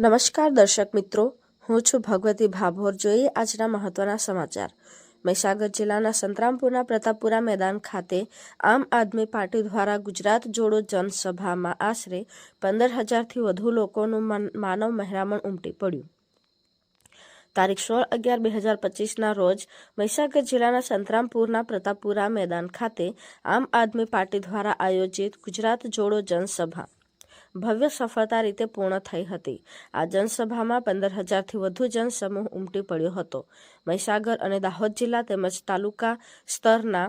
નમસ્કાર દર્શક મિત્રો, હું છું ભગવતી ભાભોર જોઈએ આજના મહત્વના સમાચાર. મહીસાગર જિલ્લાના સંતરામપુરના પ્રતાપપુરા મેદાન ખાતે આમ આદમી પાર્ટી દ્વારા ગુજરાત જોડો જનસભામાં આશરે પંદર હજારથી વધુ લોકોનું મન- માનવ મહેરામણ ઉમટી પડ્યું. તારીખ સોળ અગિયાર બે હજાર પચીસના રોજ મહીસાગર જિલ્લાના સંતરામપુરના પ્રતાપપુરા મેદાન ખાતે આમ આદમી પાર્ટી દ્વારા આયોજિત ગુજરાત જોડો જનસભા ભવ્ય સફળતા રીતે પૂર્ણ થઈ હતી. આ જનસભામાં પંદર હજારથી વધુ જનસમૂહ ઉમટી પડ્યો હતો. મહીસાગર અને દાહોદ જિલ્લા તેમજ તાલુકા સ્તરના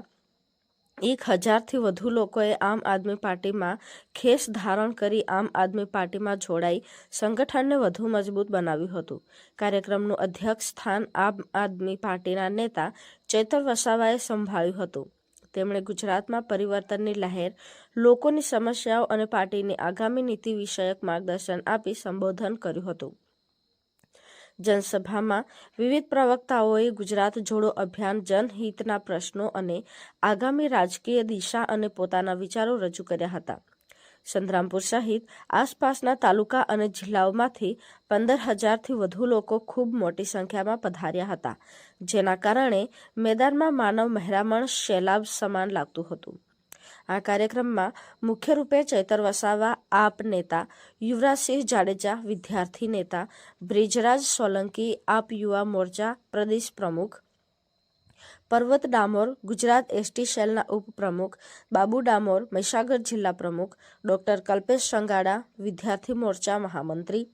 એક હજારથી વધુ લોકોએ આમ આદમી પાર્ટીમાં ખેસ ધારણ કરી આમ આદમી પાર્ટીમાં જોડાઈ સંગઠનને વધુ મજબૂત બનાવ્યું હતું. કાર્યક્રમનું અધ્યક્ષ સ્થાન આમ આદમી પાર્ટીના નેતા ચેતર વસાવાએ સંભાળ્યું હતું. તેમણે ગુજરાતમાં પરિવર્તનની લહેર, લોકોની સમસ્યાઓ અને પાર્ટીની આગામી નીતિ વિષયક માર્ગદર્શન આપી સંબોધન કર્યું હતું. જનસભામાં વિવિધ પ્રવક્તાઓએ ગુજરાત જોડો અભિયાન જનહિતના પ્રશ્નો અને આગામી રાજકીય દિશા અને પોતાના વિચારો રજૂ કર્યા હતા. સંતરામપુર સહિત આસપાસના તાલુકા અને જિલ્લાઓમાંથી પંદર હજારથી વધુ લોકો ખૂબ મોટી સંખ્યામાં પધાર્યા હતા, જેના કારણે મેદાનમાં માનવ મહેરામણ શેલાબ સમાન લાગતું હતું. આ કાર્યક્રમમાં મુખ્ય રૂપે ચૈતર વસાવા, આપ નેતા યુવરાજસિંહ જાડેજા, વિદ્યાર્થી નેતા બ્રિજરાજ સોલંકી, આપ યુવા મોરચા, પ્રદેશ પ્રમુખ પર્વત ડામોર, ગુજરાત એસટી સેલના ઉપપ્રમુખ, બાબુ ડામોર, મહીસાગર જિલ્લા પ્રમુખ, ડોક્ટર કલ્પેશ સંગાડા, વિદ્યાર્થી મોરચા મહામંત્રી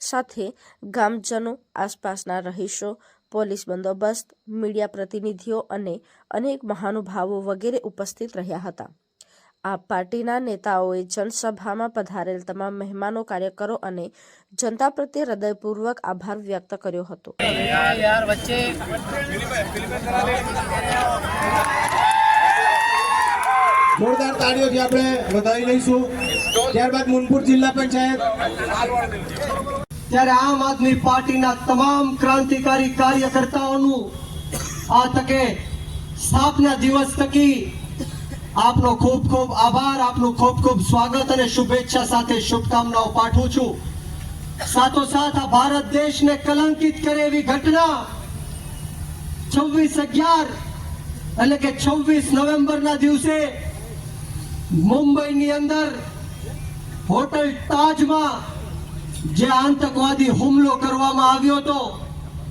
સાથે ગામજનો આસપાસના રહીશો, પોલીસ બંદોબસ્ત, મીડિયા પ્રતિનિધિઓ અને અનેક મહાનુભાવો વગેરે ઉપસ્થિત રહ્યા હતા. આ પાર્ટીના નેતાઓએ જનસભામાં પધારેલ તમામ મહેમાનો કાર્યકરો અને જનતા પ્રત્યે હૃદયપૂર્વક આભાર વ્યક્ત કર્યો હતો. જોરદાર તાળીઓથી આપણે વધાવી લઈશું. ત્યારબાદ મુનપુર જિલ્લા પંચાયત. ત્યારે આમ આદમી પાર્ટીના તમામ ક્રાંતિકારી કાર્યકર્તાઓનું આ તકે સ્થાપના દિવસ તકી આપનો ખૂબ ખૂબ આભાર, આપનું ખૂબ ખૂબ સ્વાગત અને શુભેચ્છા સાથે શુભકામનાઓ પાઠવું છું. સાથોસાથ આ ભારત દેશને કલંકિત કરે એવી ઘટના છવ્વીસ અગિયાર એટલે કે છવ્વીસ નવેમ્બરના દિવસે મુંબઈની અંદર હોટલ તાજમાં જે આતંકવાદી હુમલો કરવામાં આવ્યો હતો.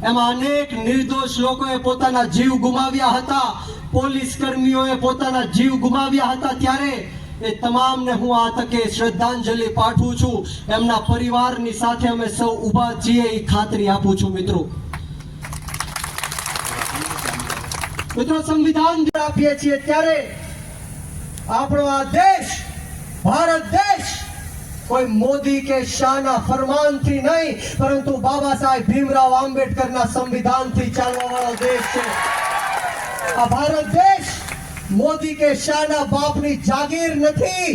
એમાં અનેક નિર્દોષ લોકોએ પોતાના જીવ ગુમાવ્યા હતા. પોલીસ કર્મીઓએ પોતાના જીવ ગુમાવ્યા હતા ત્યારે એ તમામને હું આ તકે શ્રદ્ધાંજલિ પાઠવું છું. એમના પરિવારની સાથે અમે સૌ ઊભા છીએ એ ખાતરી આપું છું મિત્રો. મિત્રો, સંવિધાન આપીએ છીએ ત્યારે આપણો આ દેશ કોઈ મોદી કે શાહના ફરમાનથી નહીં, પરંતુ બાબા સાહેબ ભીમરાવ આંબેડકરના સંવિધાનથી ચાલવા વાળો દેશ છે. આ ભારત દેશ મોદી કે શાહના બાપની જાગીર નથી.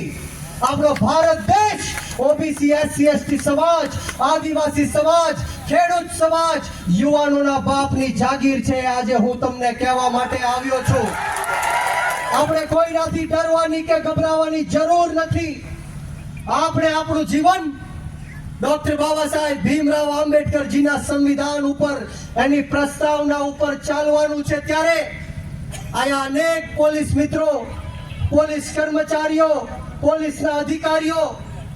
આપણો ભારત દેશ ઓબીસી, એસસી, એસટી સમાજ, આદિવાસી સમાજ, ખેડૂત સમાજ યુવાનોના બાપની જાગીર છે. આજે હું તમને કહેવા માટે આવ્યો છું. આપણે કોઈનાથી ડરવાની કે ગભરાવાની જરૂર નથી. આપણે આપણું જીવન ડોક્ટર બાબા સાહેબ ભીમરાવ આંબેડકરજીના સંવિધાન ઉપર, એની પ્રસ્તાવના ઉપર ચાલવાનું છે ત્યારે અહીંયા અનેક પોલીસ મિત્રો, પોલીસ કર્મચારીઓ, પોલીસના અધિકારીઓ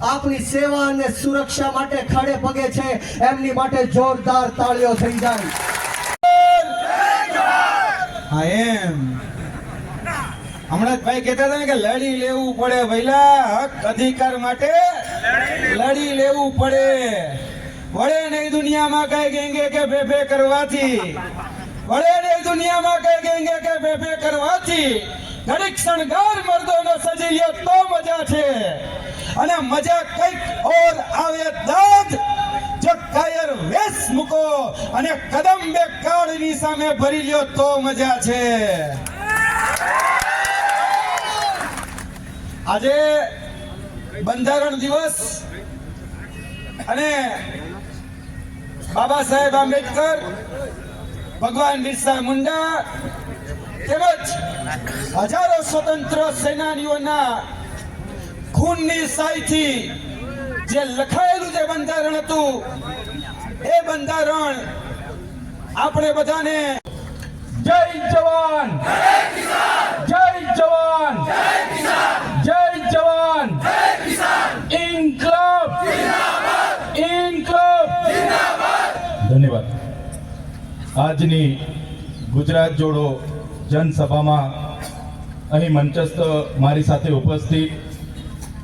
આપણી સેવા અને સુરક્ષા માટે ખડે પગે છે. એમની માટે જોરદાર તાળીઓ થઈ જાય. હા, એમ. હમણાં ભાઈ કહેતા હતા ને કે લડી લેવું પડે ભઈલા, હક અધિકાર માટે લડી લેવું પડે. વળે નહીં દુનિયામાં કઈ ગેંગે કે ભેભે કરવાથી. વળે નહીં દુનિયામાં કઈ ગેંગે કે ભેભે કરવાથી. ઘડીક શણગાર મર્દોનો સજી લ્યો તો મજા છે. અને મજા કંઈક ઓર આવે દાદ જો કાયર વેશ મૂકો અને કદમ બે કાળની સામે ભરી લ્યો તો મજા છે. આજે બંધારણ દિવસ અને બાબા સાહેબ આંબેડકર ભગવાન બિરસા મુંડા તેમજ હજારો સ્વતંત્ર સેનાનીઓના ખૂનની સાઈથી જે લખાયેલું જે બંધારણ હતું એ બંધારણ આપણે બધાને જય જવાન! જય જવાન! જય જવાન આજની ગુજરાત જોડો જનસભામાં અહીં મંચસ્થ મારી સાથે ઉપસ્થિત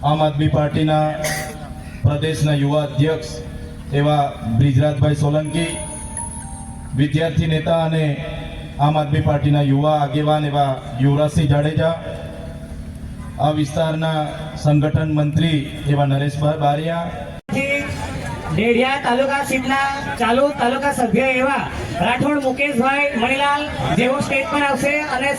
આમ આદમી પાર્ટીના પ્રદેશના યુવા અધ્યક્ષ એવા બ્રિજરાજભાઈ સોલંકી, વિદ્યાર્થી નેતા અને આમ આદમી પાર્ટીના યુવા આગેવાન એવા યુવરાજસિંહ જાડેજા, આ વિસ્તારના સંગઠન મંત્રી એવા નરેશભાઈ બારિયા ડેડિયા તાલુકા સીટના ચાલુ તાલુકા સભ્ય એવા રાઠોડ મુકેશભાઈ મણીલાલ જેઓ સ્ટેજ પર આવશે અને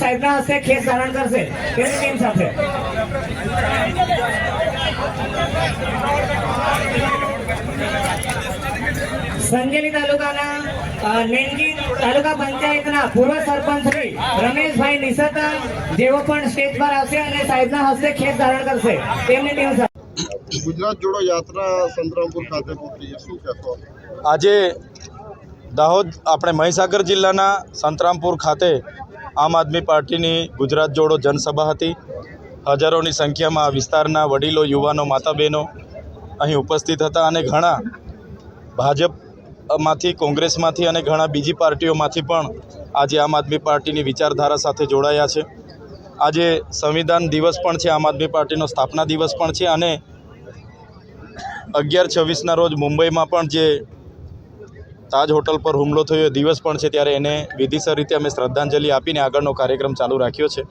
સંજેલી તાલુકાના નેનગી તાલુકા પંચાયતના પૂર્વ સરપંચ શ્રી રમેશભાઈ નિસતા જેઓ પણ સ્ટેજ પર આવશે અને સાહેબના હસ્તે ખેત ધારણ કરશે. તેમની ટીમ ગુજરાત જોડો યાત્રા સંતરામપુર ખાતે પહોંચી છે. શું કહેશો આજે દાહોદ, આપણે મહીસાગર જિલ્લાના સંતરામપુર ખાતે આમ આદમી પાર્ટીની ગુજરાત જોડો જનસભા હતી. હજારોની સંખ્યામાં વિસ્તારના વડીલો, યુવાનો માતા બહેનો અહીં ઉપસ્થિત હતા અને ઘણા ભાજપમાંથી, કોંગ્રેસમાંથી અને ઘણા બીજી પાર્ટીઓમાંથી પણ આજે આમ આદમી પાર્ટીની વિચારધારા સાથે જોડાયા છે. આજે સંવિધાન દિવસ પણ છે, આમ આદમી પાર્ટીનો સ્થાપના દિવસ પણ છે અને અગિયાર છવ્વીસના રોજ મુંબઈમાં પણ જે તાજ હોટલ પર હુમલો થયો દિવસ પણ છે ત્યારે એને વિધિસર રીતે અમે શ્રદ્ધાંજલિ આપીને આગળનો કાર્યક્રમ ચાલુ રાખ્યો છે.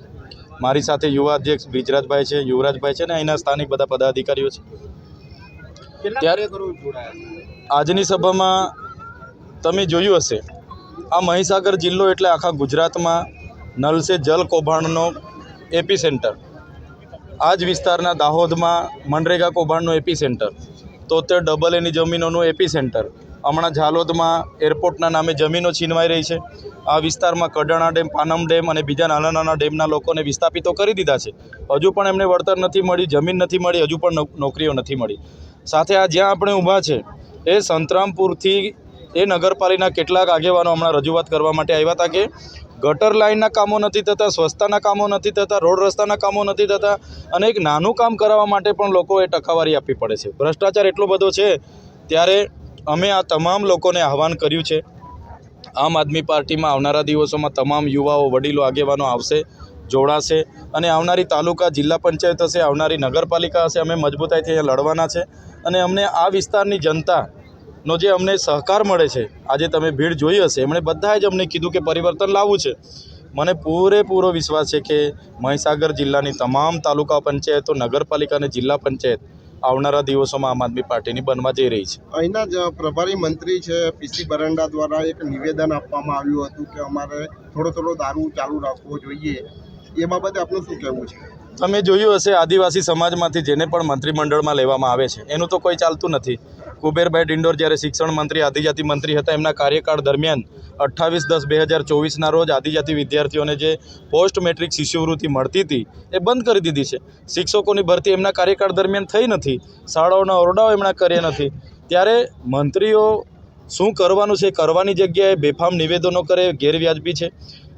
મારી સાથે યુવા અધ્યક્ષ બ્રિજરાજભાઈ છે યુવરાજભાઈ છે ને અહીંના સ્થાનિક બધા પદાધિકારીઓ છે. ત્યારે આજની સભામાં તમે જોયું હશે આ મહીસાગર જિલ્લો એટલે આખા ગુજરાતમાં નલ સે જલ કૌભાંડનો એપી સેન્ટર આ જ વિસ્તારના દાહોદમાં મનરેગા કૌભાંડનો એપી સેન્ટર તોતેર ડબલ એની જમીનોનું એપી સેન્ટર હમણાં ઝાલોદમાં એરપોર્ટના નામે જમીનો છીનવાઈ રહી છે. આ વિસ્તારમાં કડાણા ડેમ, પાનમ ડેમ અને બીજા નાના નાના ડેમના લોકોને વિસ્થાપિતો કરી દીધા છે. હજુ પણ એમને વળતર નથી મળી, જમીન નથી મળી, હજુ પણ નોકરીઓ નથી મળી. સાથે આ જ્યાં આપણે ઊભા છે, એ સંતરામપુરથી એ નગરપાલિકાના કેટલાક આગેવાનો હમણાં રજૂઆત કરવા માટે આવ્યા હતા કે ગટર લાઇનના કામો નથી થતા, સ્વચ્છતાના કામો નથી થતા, રોડ રસ્તાના કામો નથી થતા અને એક નાનું કામ કરાવવા માટે પણ લોકોએ ટકાવારી આપવી પડે છે. ભ્રષ્ટાચાર એટલો બધો છે, ત્યારે અમે આ તમામ લોકોને આહવાન કર્યું છે. આમ આદમી પાર્ટીમાં આવનારા દિવસોમાં તમામ યુવાઓ, વડીલો, આગેવાનો આવશે, જોડાશે અને આવનારી તાલુકા જિલ્લા પંચાયત હશે, આવનારી નગરપાલિકા હશે, અમે મજબૂતાઈથી લડવાના છે અને અમને આ વિસ્તારની જનતાનો જે અમને સહકાર મળે છે આજે તમે ભીડ જોઈ હશે એમણે બધાએ જ અમને કીધું કે પરિવર્તન લાવવું છે. મને પૂરેપૂરો વિશ્વાસ છે કે મહીસાગર જિલ્લાની તમામ તાલુકા પંચાયતો નગરપાલિકા અને જિલ્લા પંચાયત આવનારા દિવસોમાં આમ આદમી પાર્ટીની બનવા જઈ રહી છે. અહીંના જ પ્રભારી મંત્રી છે પીસી બરંડા દ્વારા એક નિવેદન આપવામાં આવ્યું હતું કે અમારે થોડો થોડો દારૂ ચાલુ રાખવો જોઈએ. એ બાબતે આપનું શું કહેવું છે? તમે જોયું હશે આદિવાસી સમાજમાંથી જેને પણ મંત્રીમંડળમાં લેવામાં આવે છે એનું તો કોઈ ચાલતું નથી. કુબેરભાઈ ડિંડોર જ્યારે શિક્ષણ મંત્રી, આદિજાતિ મંત્રી હતા, એમના કાર્યકાળ દરમિયાન અઠ્ઠાવીસ દસ બે હજાર ચોવીસના રોજ આદિજાતિ વિદ્યાર્થીઓને જે પોસ્ટ મેટ્રિક શિષ્યવૃત્તિ મળતી હતી, એ બંધ કરી દીધી છે. શિક્ષકોની ભરતી એમના કાર્યકાળ દરમિયાન થઈ નથી, શાળાઓના ઓરડાઓ એમણે કર્યા નથી. ત્યારે મંત્રીઓ શું કરવાનું છે, કરવાની જગ્યાએ બેફામ નિવેદનો કરે, ગેરવ્યાજબી છે?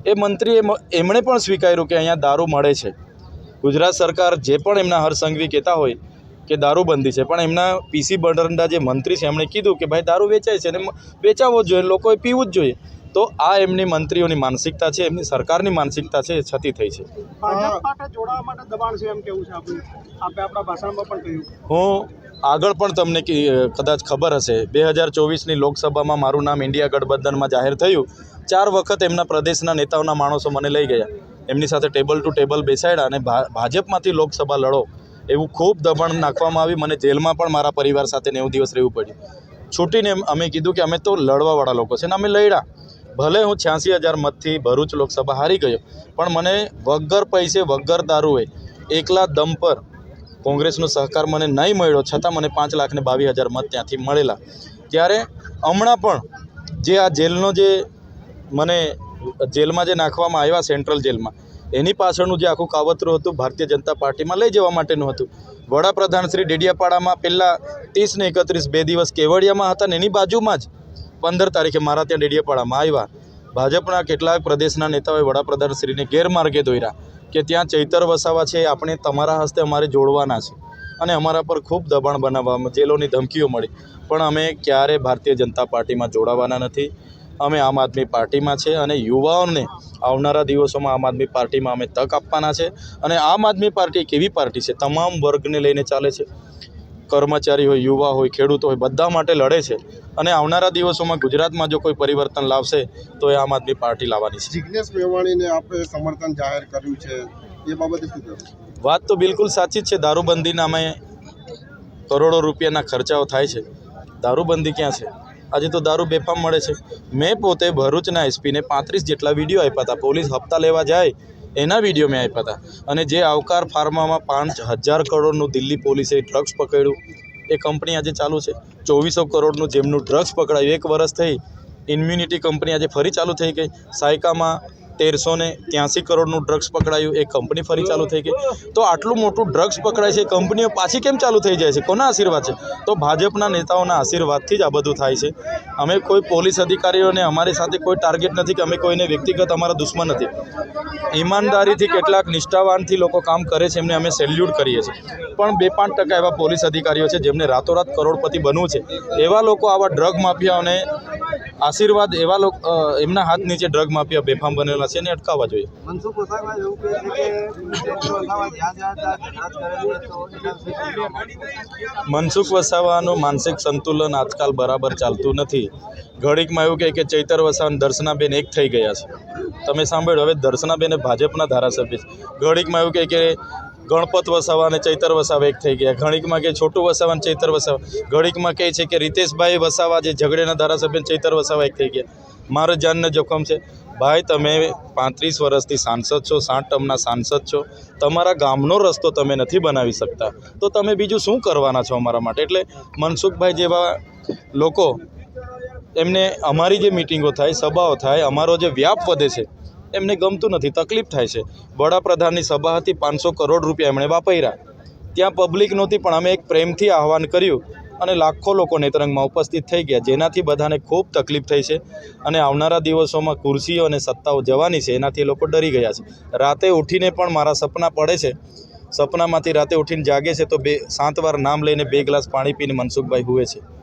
એ મંત્રીએ એમણે પણ સ્વીકાર્યું કે અહીંયા દારૂ મળે છે. ગુજરાત સરકાર જે પણ એમના હરસંઘવી કહેતા હોય કે દારૂબંધી છે. પણ એમના પીસી બરંડા જે મંત્રી છે એમણે કીધું કે ભાઈ દારૂ વેચાય છે અને વેચાવો જ જોઈએ લોકોએ પીવું જ જોઈએ. તો આ એમની મંત્રીઓની માનસિકતા છે એમની સરકારની માનસિકતા છે એ છતી થઈ છે. હું આગળ પણ તમને કદાચ ખબર હશે બે હજાર ચોવીસની લોકસભામાં મારું નામ ઇન્ડિયા ગઠબંધનમાં જાહેર થયું. ચાર વખત એમના પ્રદેશના નેતાઓના માણસો મને લઈ ગયા. એમની સાથે ટેબલ ટુ ટેબલ બેસાડ્યા અને ભા- ભાજપમાંથી લોકસભા લડો. એવું ખૂબ દબાણ નાખવામાં આવી. મને જેલમાં પણ મારા પરિવાર સાથે નેવું દિવસ રહેવું પડ્યું. છૂટીને અમે કીધું કે અમે તો લડવાવાળા લોકો છે ને અમે લડ્યા. ભલે હું છ્યાસી હજાર મતથી ભરૂચ લોકસભા હારી ગયો, પણ મને વગર પૈસે, વગર દારૂએ એકલા દમ પર કોંગ્રેસનો સહકાર મને નહીં મળ્યો, છતાં મને પાંચ લાખને બાવીસ હજાર મત ત્યાંથી મળેલા. ત્યારે હમણાં પણ જે આ જેલનો જે મને જેલમાં જે નાખવામાં આવ્યા, સેન્ટ્રલ જેલમાં એની પાછળનું જે આખું કાવતરું હતું, ભારતીય જનતા પાર્ટીમાં લઈ જવા માટેનું હતું. વડાપ્રધાન શ્રી ડેડિયાપાડામાં પહેલાં ત્રીસ ને એકત્રીસ બે દિવસ કેવડિયામાં હતા ને એની બાજુમાં જ પંદર તારીખે મારા ત્યાં ડેડિયાપાડામાં આવ્યા. ભાજપના કેટલાક પ્રદેશના નેતાઓએ વડાપ્રધાન શ્રીને ગેરમાર્ગે દોર્યા કે ત્યાં ચૈતર વસાવા છે, આપણે તમારા હસ્તે અમારે જોડવાના છે અને અમારા પર ખૂબ દબાણ બનાવવામાં, જેલોની ધમકીઓ મળી. પણ અમે ક્યારે ભારતીય જનતા પાર્ટીમાં જોડાવાના નથી. અમે આમ આદમી પાર્ટીમાં છે અને યુવાઓને આવનારા દિવસોમાં આમ આદમી પાર્ટીમાં અમે તક આપવાના છે અને આમ આદમી પાર્ટી એક એવી પાર્ટી છે તમામ વર્ગને લઈને ચાલે છે. કર્મચારી હોય યુવા હોય ખેડૂતો હોય બધા માટે લડે છે. અને આવનારા દિવસોમાં ગુજરાતમાં જો કોઈ પરિવર્તન લાવશે તો એ આમ આદમી પાર્ટી લાવવાની છે. જિજ્ઞેશ મેવાણીને આપણે સમર્થન જાહેર કર્યું છે. એ બાબતે શું વાત તો બિલકુલ સાચી જ છે. દારૂબંધીના અમે કરોડો રૂપિયાના ખર્ચાઓ થાય છે. દારૂબંધી ક્યાં છે? આજે તો દારૂ બેફામ મળે છે. મેં પોતે ભરૂચના એસપીને પાંત્રીસ જેટલા વીડિયો આપ્યા હતા. પોલીસ હપ્તા લેવા જાય એના વીડિયો મેં આપ્યા હતા. અને જે આવકાર ફાર્મામાં પાંચ હજાર કરોડનું દિલ્હી પોલીસે ડ્રગ્સ પકડ્યું, એ કંપની આજે ચાલુ છે. ચોવીસો કરોડનું જેમનું ડ્રગ્સ પકડાયું, એક વર્ષ થઈ, ઇમ્યુનિટી કંપની આજે ફરી ચાલુ થઈ ગઈ. સાયકામાં તેરસો ને ત્યાંસી કરોડનું ડ્રગ્સ પકડાયું એ કંપની ફરી ચાલુ થઈ ગઈ. તો આટલું મોટું ડ્રગ્સ પકડાય છે કંપનીઓ પાછી કેમ ચાલુ થઈ જાય છે? કોના આશીર્વાદ છે? તો ભાજપના નેતાઓના આશીર્વાદથી જ આ બધું થાય છે. અમે કોઈ પોલીસ અધિકારીઓને અમારી સાથે કોઈ ટાર્ગેટ નથી કે અમે કોઈને વ્યક્તિગત અમારા દુશ્મન નથી. ઈમાનદારીથી કેટલાક નિષ્ઠાવાનથી લોકો કામ કરે છે, એમને અમે સેલ્યુટ કરીએ છીએ. પણ બે પાંચ ટકા એવા પોલીસ અધિકારીઓ છે, જેમને રાતોરાત કરોડપતિ બનવું છે. એવા લોકો આવા ડ્રગ માફિયાઓને આશીર્વાદ એવા લોકો એમના હાથ નીચે ડ્રગ માફિયા બેફામ બનેલા છે એને અટકાવવા જોઈએ. મનસુખ વસાવાનું માનસિક સંતુલન આજકાલ બરાબર ચાલતું નથી. ઘડીકમાં એવું કહે કે ચૈતર વસાવાન દર્શનાબેન એક થઈ ગયા છે. તમે સાંભળ્યું હવે દર્શનાબેન એ ભાજપના ધારાસભ્ય છે. ઘડીકમાં એવું કહે કે ગણપત વસાવા અને ચૈતર વસાવા એક થઈ ગયા. ઘણીકમાં કે છોટું વસાવા અને ચૈતર વસાવા. ઘણીકમાં કહે છે કે રીતેશભાઈ વસાવા જે ઝઘડેના ધારાસભ્ય ચૈતર વસાવા એક થઈ ગયા. મારા જાનને જોખમ છે. ભાઈ, તમે પાંત્રીસ વર્ષથી સાંસદ છો, સાઠ ટર્મના સાંસદ છો. તમારા ગામનો રસ્તો તમે નથી બનાવી શકતા. તો તમે બીજું શું કરવાના છો અમારા માટે? એટલે મનસુખભાઈ જેવા લોકો, એમને અમારી જે મિટિંગો થાય, સભાઓ થાય, અમારો જે વ્યાપ વધે છે એમને ગમતું નથી, તકલીફ થાય છે. વડાપ્રધાનની સભા હતી પાંચસો કરોડ રૂપિયા એમણે વાપર્યા. ત્યાં પબ્લિક નહોતી, પણ અમે એક પ્રેમથી આહવાન કર્યું અને લાખો લોકો નેતરંગમાં ઉપસ્થિત થઈ ગયા, જેનાથી બધાને ખૂબ તકલીફ થઈ છે. અને આવનારા દિવસોમાં ખુરશીઓ અને સત્તાઓ જવાની છે, એનાથી લોકો ડરી ગયા છે. રાતે ઉઠીને પણ મારા સપના પડે છે. સપનામાંથી રાતે ઉઠીને જાગે છે તો બે, સાત વાર નામ લઈને બે ગ્લાસ પાણી પીને મનસુખભાઈ હુએ છે.